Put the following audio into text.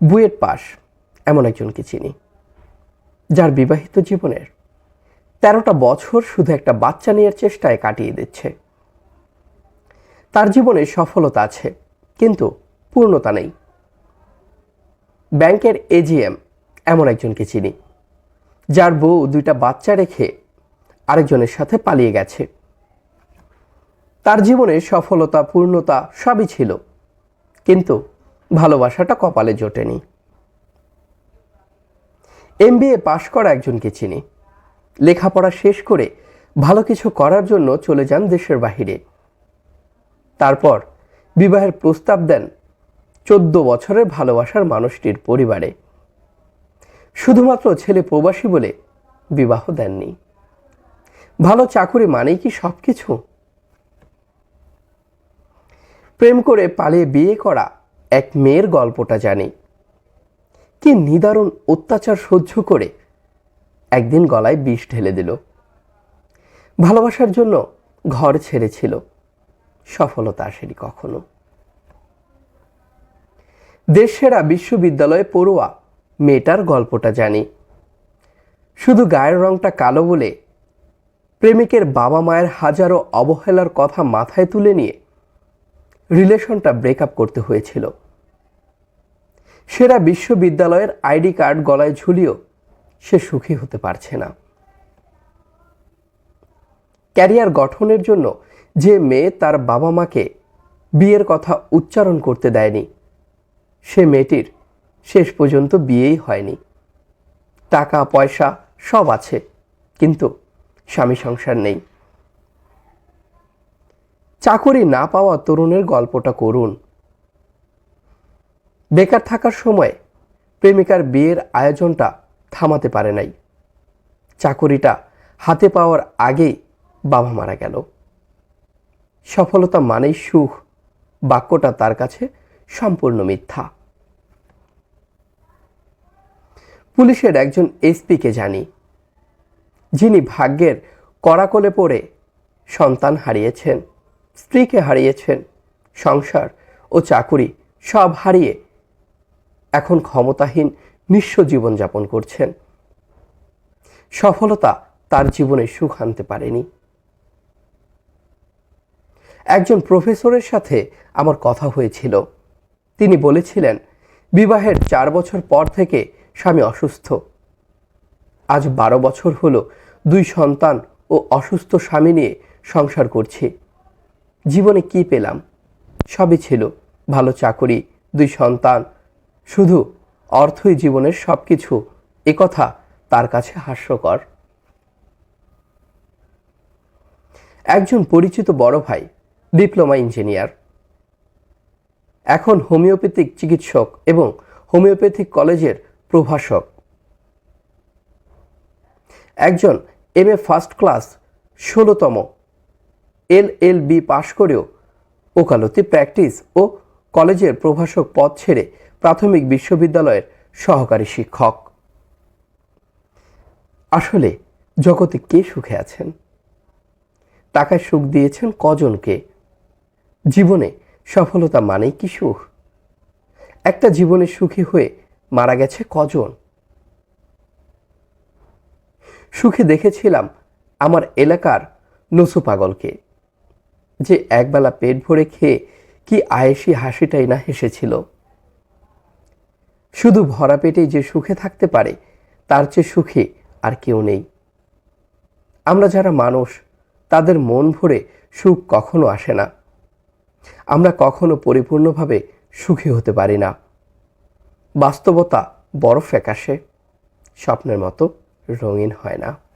BUET pass এমন একজনকে চিনি, যার বিবাহিত জীবনের তেরোটা বছর শুধু একটা বাচ্চা নেওয়ার চেষ্টায় কাটিয়ে দিচ্ছে। তার জীবনে সফলতা আছে, কিন্তু পূর্ণতা নেই। ব্যাংকের এজিএম, এমন একজনকে চিনি, যার বউ দুইটা বাচ্চা রেখে আরেকজনের সাথে পালিয়ে গেছে। তার জীবনে সফলতা, পূর্ণতা সবই ছিল, কিন্তু ভালোবাসাটা কপালে জোটেনি। এমবিএ পাশ করা একজনকে চিনি। লেখাপড়া শেষ করে ভালো কিছু করার জন্য চলে যান দেশের বাহিরে। তারপর বিবাহের প্রস্তাব দেন চোদ্দ বছরের ভালোবাসার মানুষটির পরিবারে। শুধুমাত্র ছেলে প্রবাসী বলে বিবাহ দেননি। ভালো চাকুরি মানেই কি সব কিছু প্রেম করে পালিয়ে বিয়ে করা এক মেয়ের গল্পটা জানি। কি নিদারুণ অত্যাচার সহ্য করে একদিন গলায় বিষ ঢেলে দিল। ভালোবাসার জন্য ঘর ছেড়েছিল। সফলতা আসেনি কখনো। দেশসেরা বিশ্ববিদ্যালয়ে পড়ুয়া মেয়েটার গল্পটা জানি। শুধু গায়ের রংটা কালো বলে প্রেমিকের বাবা মায়ের হাজারো অবহেলার কথা মাথায় তুলে নিয়ে রিলেশনটা ব্রেকআপ করতে হয়েছিল। সেরা বিশ্ববিদ্যালয়ের আইডি কার্ড গলায় ঝুলিয়েও সে সুখী হতে পারছে না। ক্যারিয়ার গঠনের জন্য যে মেয়ে তার বাবা মাকে বিয়ের কথা উচ্চারণ করতে দেয়নি, সে মেয়েটির শেষ পর্যন্ত বিয়েই হয়নি। টাকা, পয়সা সব আছে, কিন্তু স্বামী সংসার নেই। চাকরি না পাওয়া তরুণের গল্পটা করুন। বেকার থাকার সময় প্রেমিকার বিয়ের আয়োজনটা থামাতে পারে নাই। চাকরিটা হাতে পাওয়ার আগেই বাবা মারা গেল। সফলতা মানেই সুখ, বাক্যটা তার কাছে সম্পূর্ণ মিথ্যা। পুলিশের একজন এসপিকে জানি, যিনি ভাগ্যের করাকলে পড়ে সন্তান হারিয়েছেন। স্ত্রীকে হারিয়েছেন, সংসার ও চাকুরি সব হারিয়ে এখন ক্ষমতাহীন নিঃস্ব জীবনযাপন করছেন। সফলতা তার জীবনে সুখ আনতে পারেনি। একজন প্রফেসরের সাথে আমার কথা হয়েছিল। তিনি বলেছিলেন, বিবাহের চার বছর পর থেকে স্বামী অসুস্থ। আজ বারো বছর হলো দুই সন্তান ও অসুস্থ স্বামী নিয়ে সংসার করছি। জীবনে কি পেলাম? সবই ছিল ভালো চাকরি, দুই সন্তান, শুধু অর্থই জীবনের সব কিছু একথা তার কাছে হাস্যকর। একজন পরিচিত বড় ভাই, ডিপ্লোমা ইঞ্জিনিয়ার। এখন হোমিওপ্যাথিক চিকিৎসক এবং হোমিওপ্যাথিক কলেজের প্রভাষক। একজন এম এ ফার্স্ট ক্লাস, ষোলোতম এল এল বি পাশ করেও ওকালতি প্র্যাকটিস ও কলেজের প্রভাষক পদ ছেড়ে প্রাথমিক বিশ্ববিদ্যালয়ের সহকারী শিক্ষক। আসলে জগতে কে সুখে আছেন? টাকায় সুখ দিয়েছেন কজনকে? জীবনে সফলতা মানেই কি সুখ? একটা জীবনে সুখী হয়ে মারা গেছে কজন? সুখে দেখেছিলাম আমার এলাকার নসু পাগলকে যে একবেলা পেট ভরে খেয়ে কি আয়েসি হাসিটাই না হেসেছিল। শুধু ভরা পেটেই যে সুখে থাকতে পারে, তার চেয়ে সুখী আর কেউ নেই। আমরা যারা মানুষ, তাদের মন ভরে সুখ কখনো আসে না। আমরা কখনো পরিপূর্ণভাবে সুখী হতে পারি না। বাস্তবতা বরফ ফ্যাকাশে, স্বপ্নের মতো রঙিন হয় না।